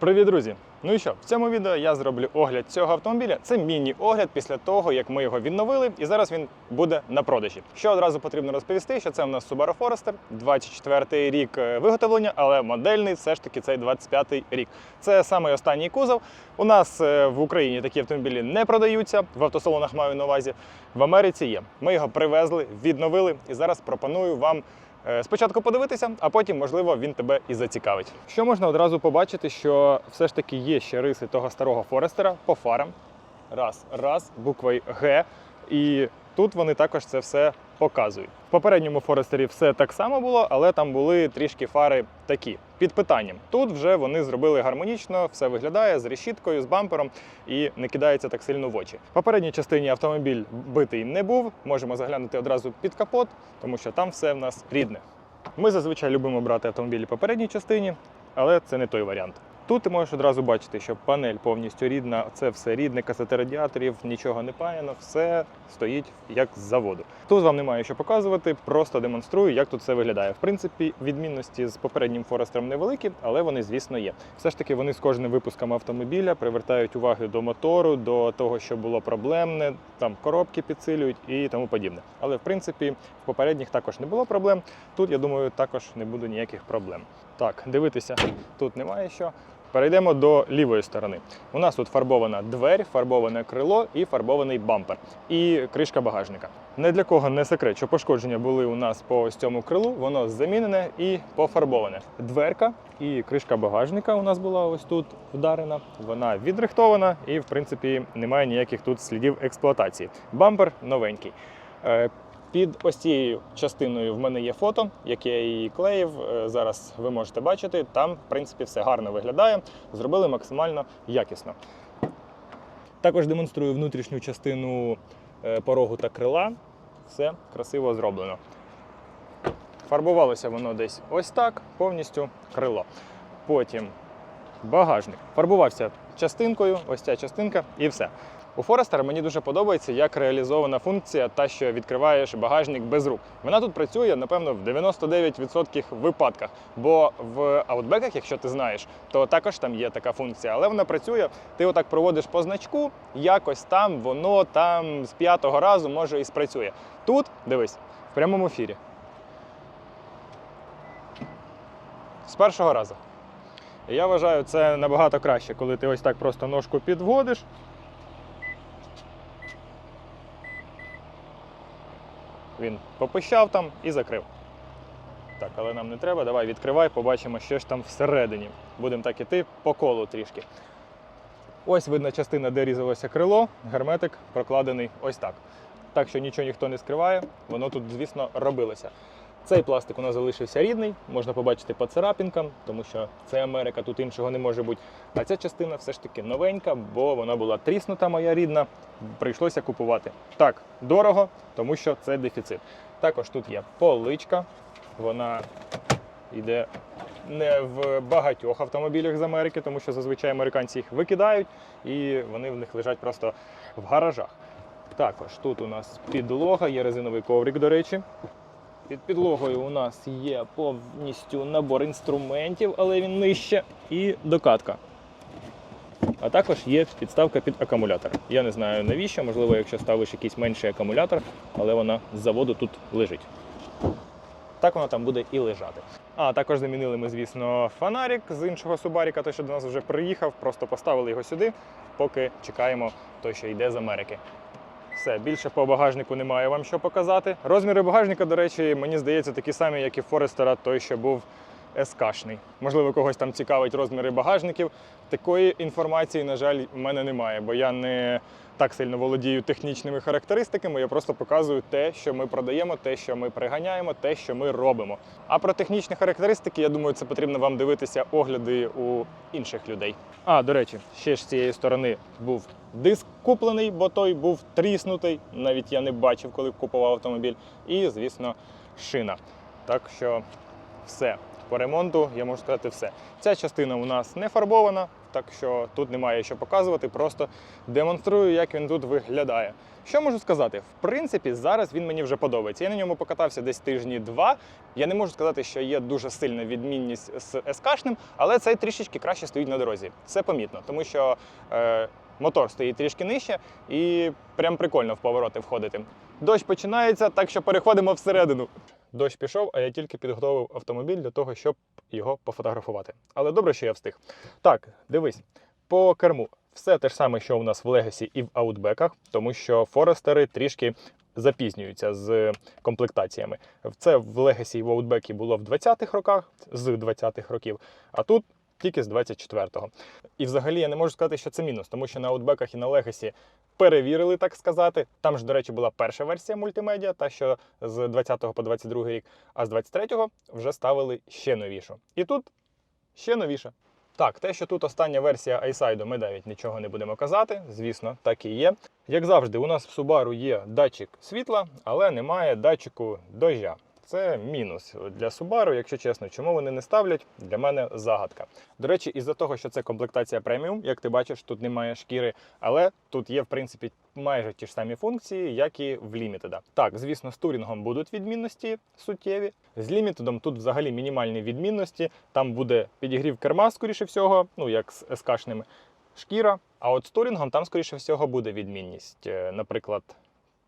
Привіт, друзі! Ну і що, в цьому відео я зроблю огляд цього автомобіля. Це міні-огляд після того, як ми його відновили, і зараз він буде на продажі. Що одразу потрібно розповісти, що це в нас Subaru Forester, 24-й рік е, виготовлення, але модельний все ж таки цей 25-й рік. Це самий останній кузов. У нас е, в Україні такі автомобілі не продаються. В автосалонах маю на увазі. В Америці є. Ми його привезли, відновили, і зараз пропоную вам. Е, Спочатку подивитися, а потім, можливо, він тебе і зацікавить. Що можна одразу побачити, що все ж таки є ще риси того старого Форестера по фарам. Раз, раз, буквою Г. І тут вони також це все показують. В попередньому Форестері все так само було, але там були трішки фари такі під питанням. Тут вже вони зробили гармонічно, все виглядає з решіткою, з бампером і не кидається так сильно в очі. В попередній частині автомобіль битий не був. Можемо заглянути одразу під капот, тому що там все в нас рідне. Ми зазвичай любимо брати автомобілі попередній частині, але це не той варіант. Тут ти можеш одразу бачити, що панель повністю рідна, це все рідне, касети радіаторів, нічого не паяно, все стоїть як з заводу. Тут вам немає що показувати, просто демонструю, як тут все виглядає. В принципі, відмінності з попереднім Форестером невеликі, але вони, звісно, є. Все ж таки, вони з кожним випуском автомобіля привертають уваги до мотору, до того, що було проблемне, там коробки підсилюють і тому подібне. Але в принципі, в попередніх також не було проблем. Тут, я думаю, також не буде ніяких проблем. Так, дивитися тут немає що. Перейдемо до лівої сторони. У нас тут фарбована двері, фарбоване крило і фарбований бампер, і кришка багажника. Не для кого не секрет, що пошкодження були у нас по ось цьому крилу, воно замінене і пофарбоване. Дверка і кришка багажника у нас була ось тут вдарена. Вона відрихтована і, в принципі, немає ніяких тут слідів експлуатації. Бампер новенький. Під ось цією частиною в мене є фото, яке я її клеїв. Е, Зараз ви можете бачити. Там, в принципі, все гарно виглядає. Зробили максимально якісно. Також демонструю внутрішню частину е, порогу та крила. Все красиво зроблено. Фарбувалося воно десь ось так, повністю крило. Потім багажник. Фарбувався частинкою, ось ця частинка, і все. У Форестера мені дуже подобається, як реалізована функція, та що відкриваєш багажник без рук. Вона тут працює, напевно, в 99% випадках. Бо в аутбеках, якщо ти знаєш, то також там є така функція, але вона працює. Ти отак проводиш по значку, якось там воно там з п'ятого разу може і спрацює. Тут дивись, в прямому ефірі. З першого разу. Я вважаю, це набагато краще, коли ти ось так просто ножку підводиш. Він попищав там і закрив. Так, але нам не треба. Давай відкривай, побачимо, що ж там всередині. Будемо так іти по колу трішки. Ось видна частина, де різалося крило, герметик прокладений ось так. Так що нічого ніхто не скриває, воно тут, звісно, робилося. Цей пластик у нас залишився рідний, можна побачити по царапінкам, тому що це Америка, тут іншого не може бути. А ця частина все ж таки новенька, бо вона була тріснута, моя рідна. Прийшлося купувати. Так, дорого, тому що це дефіцит. Також тут є поличка, вона йде не в багатьох автомобілях з Америки, тому що зазвичай американці їх викидають і вони в них лежать просто в гаражах. Також тут у нас підлога, є резиновий коврик, до речі. Під підлогою у нас є повністю набор інструментів, але він нижче, і докатка. А також є підставка під акумулятор. Я не знаю навіщо, можливо, якщо ставиш якийсь менший акумулятор, але вона з заводу тут лежить. Так вона там буде і лежати. А також замінили ми, звісно, фонарик з іншого Субаріка, той, що до нас вже приїхав, просто поставили його сюди, поки чекаємо той, що йде з Америки. Все, більше по багажнику немає вам що показати. Розміри багажника, до речі, мені здається, такі самі, як і Форестера, той, що був СКшний. Можливо, когось там цікавить розміри багажників. Такої інформації, на жаль, в мене немає, бо я не так сильно володію технічними характеристиками. Я просто показую те, що ми продаємо, те, що ми приганяємо, те, що ми робимо. А про технічні характеристики, я думаю, це потрібно вам дивитися огляди у інших людей. А, до речі, ще ж з цієї сторони був диск куплений, бо той був тріснутий. Навіть я не бачив, коли купував автомобіль. І, звісно, шина. Так що все. По ремонту, я можу сказати все. Ця частина у нас не фарбована, так що тут немає що показувати, просто демонструю, як він тут виглядає. Що можу сказати? В принципі, зараз він мені вже подобається. Я на ньому покатався десь тижні два. Я не можу сказати, що є дуже сильна відмінність з СКшним, але цей трішечки краще стоїть на дорозі. Це помітно, тому що е, мотор стоїть трішки нижче і прям прикольно в повороти входити. Дощ починається, так що переходимо всередину. Дощ пішов, а я тільки підготовив автомобіль для того, щоб його пофотографувати. Але добре, що я встиг. Так, дивись, по керму. Все те ж саме, що у нас в Легасі і в аутбеках, тому що Форестери трішки запізнюються з комплектаціями. Це в Легасі і в аутбекі було в 20-х роках, з 20-х років, а тут тільки з 24-го. І взагалі я не можу сказати, що це мінус, тому що на аутбеках і на Legacy перевірили, так сказати. Там ж, до речі, була перша версія мультимедіа, та що з 20 по 22 рік, а з 23-го вже ставили ще новішу. І тут ще новіше. Так, те, що тут остання версія iSide, ми навіть нічого не будемо казати. Звісно, так і є. Як завжди, у нас в Subaru є датчик світла, але немає датчику дождя. Це мінус для Subaru, якщо чесно, чому вони не ставлять, для мене загадка. До речі, із-за того, що це комплектація преміум, як ти бачиш, тут немає шкіри, але тут є, в принципі, майже ті ж самі функції, як і в Limited. Так, звісно, з турінгом будуть відмінності суттєві. З Limited тут взагалі мінімальні відмінності. Там буде підігрів керма, скоріше всього, ну як з СКшними, шкіра. А от з турінгом там, скоріше всього, буде відмінність. Е, Наприклад,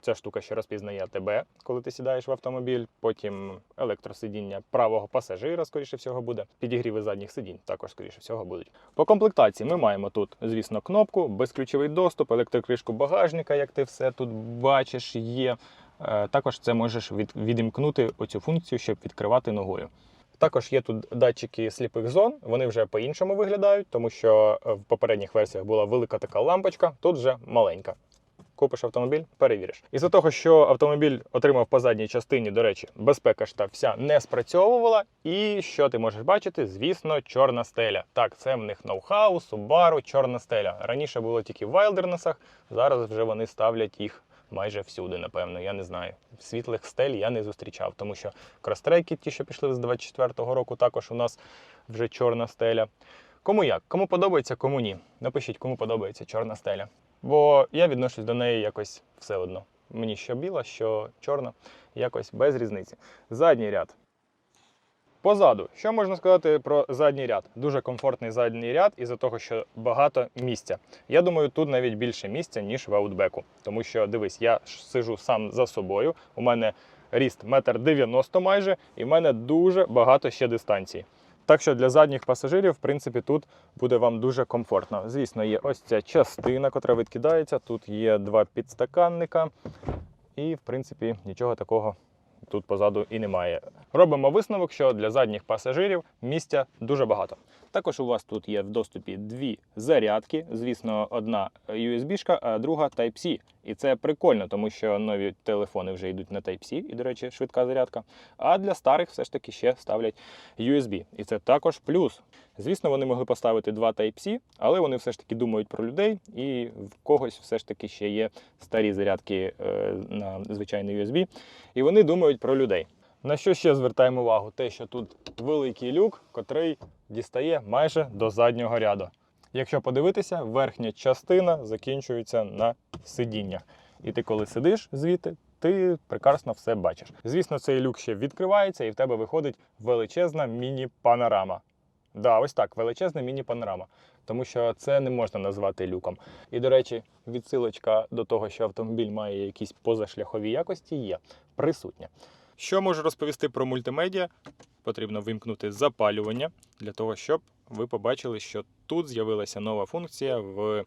Ця штука, що розпізнає тебе, коли ти сідаєш в автомобіль. Потім електросидіння правого пасажира, скоріше всього, буде. Підігріви задніх сидінь також, скоріше всього, будуть. По комплектації ми маємо тут, звісно, кнопку, безключовий доступ, електрокришку багажника, як ти все тут бачиш, є. Е, Також це можеш від, відімкнути оцю функцію, щоб відкривати ногою. Також є тут датчики сліпих зон, вони вже по-іншому виглядають, тому що е, в попередніх версіях була велика така лампочка, тут вже маленька купиш автомобіль, перевіриш. Із-за того, що автомобіль отримав по задній частині, до речі, безпека ж та вся не спрацьовувала. І що ти можеш бачити? Звісно, чорна стеля. Так, це в них ноу-хау, Subaru, чорна стеля. Раніше було тільки в Вайлдернесах, зараз вже вони ставлять їх. Майже всюди, напевно, я не знаю. Світлих стель я не зустрічав, тому що крострейки, ті, що пішли з 24-го року, також у нас вже чорна стеля. Кому як? Кому подобається, кому ні. Напишіть, кому подобається чорна стеля. Бо я відношусь до неї якось все одно. Мені що біла, що чорна, якось без різниці. Задній ряд. Позаду, що можна сказати про задній ряд? Дуже комфортний задній ряд із-за того, що багато місця. Я думаю, тут навіть більше місця, ніж в аутбеку. Тому що, дивись, я сижу сам за собою. У мене ріст метр дев'яносто майже, і в мене дуже багато ще дистанції. Так що для задніх пасажирів, в принципі, тут буде вам дуже комфортно. Звісно, є ось ця частина, яка відкидається. Тут є два підстаканника, і, в принципі, нічого такого тут позаду і немає. Робимо висновок, що для задніх пасажирів місця дуже багато. Також у вас тут є в доступі дві зарядки. Звісно, одна USB-шка, а друга Type-C. І це прикольно, тому що нові телефони вже йдуть на Type-C, і, до речі, швидка зарядка. А для старих все ж таки ще ставлять USB. І це також плюс. Звісно, вони могли поставити два Type-C, але вони все ж таки думають про людей, і в когось все ж таки ще є старі зарядки е, на звичайний USB, і вони думають про людей. На що ще звертаємо увагу? Те, що тут великий люк, котрий дістає майже до заднього ряду. Якщо подивитися, верхня частина закінчується на сидіннях. І ти, коли сидиш звідти, ти прекрасно все бачиш. Звісно, цей люк ще відкривається, і в тебе виходить величезна міні-панорама. Да, ось так, величезна міні-панорама. Тому що це не можна назвати люком. І, до речі, відсилочка до того, що автомобіль має якісь позашляхові якості, є присутня. Що можу розповісти про мультимедіа? Потрібно вимкнути запалювання для того, щоб ви побачили, що тут з'явилася нова функція в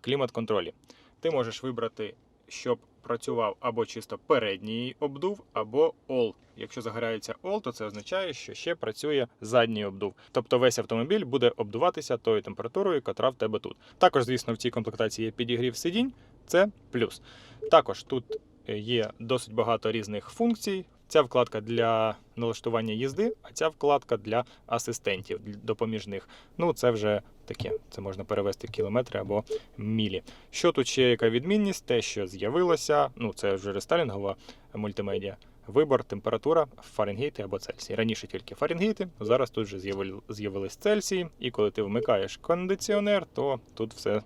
клімат-контролі. Ти можеш вибрати, щоб працював або чисто передній обдув, або All. Якщо загорається All, то це означає, що ще працює задній обдув. Тобто весь автомобіль буде обдуватися тою температурою, котра в тебе тут. Також, звісно, в цій комплектації є підігрів сидінь, це плюс. Також тут є досить багато різних функцій. Ця вкладка для налаштування їзди, а ця вкладка для асистентів допоміжних. Ну, це вже таке. Це можна перевести в кілометри або мілі. Що тут ще яка відмінність? Те, що з'явилося, ну це вже рестайлінгова мультимедіа. Вибор, температура, Фаренгейти або Цельсій. Раніше тільки Фаренгейти, зараз тут вже з'явили- з'явились Цельсії, і коли ти вмикаєш кондиціонер, то тут все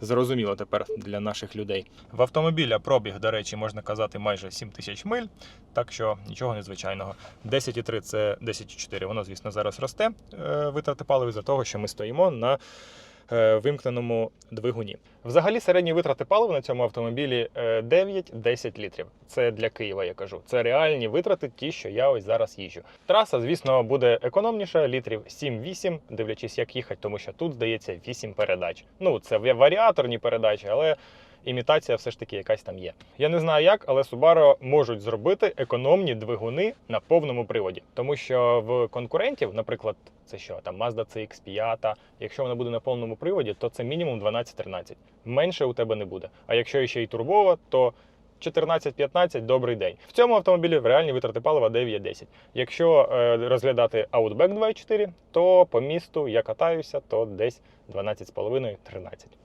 зрозуміло тепер для наших людей. В автомобіля пробіг, до речі, можна казати, майже 7 тисяч миль, так що нічого незвичайного. 10,3 це 10,4. Воно, звісно, зараз росте е, витрати палива за того, що ми стоїмо на вимкненому двигуні. Взагалі середні витрати палива на цьому автомобілі е, 9-10 літрів. Це для Києва, я кажу. Це реальні витрати, ті, що я ось зараз їжджу. Траса, звісно, буде економніша, літрів 7-8, дивлячись, як їхати, тому що тут здається 8 передач. Ну, це варіаторні передачі, але. Імітація все ж таки якась там є. Я не знаю як, але Subaru можуть зробити економні двигуни на повному приводі. Тому що в конкурентів, наприклад, це що там Mazda CX-5, якщо вона буде на повному приводі, то це мінімум 12-13. Менше у тебе не буде. А якщо ще й турбова, то 14-15 добрий день. В цьому автомобілі реальні витрати палива 9-10. Якщо е, розглядати Outback 2.4, то по місту я катаюся, то десь 12,5-13.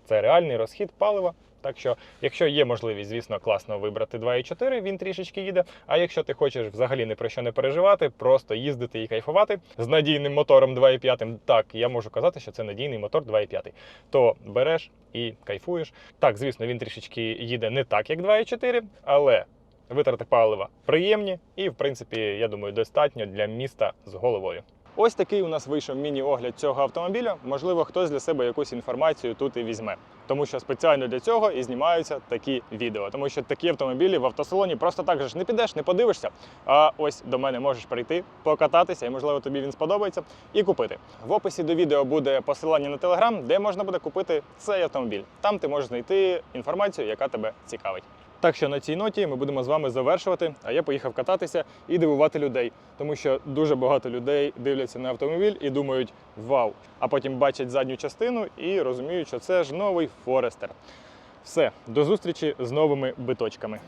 Це реальний розхід палива. Так що, якщо є можливість, звісно, класно вибрати 2.4, він трішечки їде. А якщо ти хочеш взагалі ні про що не переживати, просто їздити і кайфувати з надійним мотором 2.5, так я можу казати, що це надійний мотор 2.5, то береш і кайфуєш. Так, звісно, він трішечки їде не так, як 2.4, але витрати палива приємні і, в принципі, я думаю, достатньо для міста з головою. Ось такий у нас вийшов міні-огляд цього автомобіля. Можливо, хтось для себе якусь інформацію тут і візьме. Тому що спеціально для цього і знімаються такі відео. Тому що такі автомобілі в автосалоні просто так же ж не підеш, не подивишся. А ось до мене можеш прийти, покататися, і можливо тобі він сподобається, і купити. В описі до відео буде посилання на телеграм, де можна буде купити цей автомобіль. Там ти можеш знайти інформацію, яка тебе цікавить. Так що на цій ноті ми будемо з вами завершувати. А я поїхав кататися і дивувати людей, тому що дуже багато людей дивляться на автомобіль і думають вау! А потім бачать задню частину і розуміють, що це ж новий Форестер. Все, до зустрічі з новими биточками.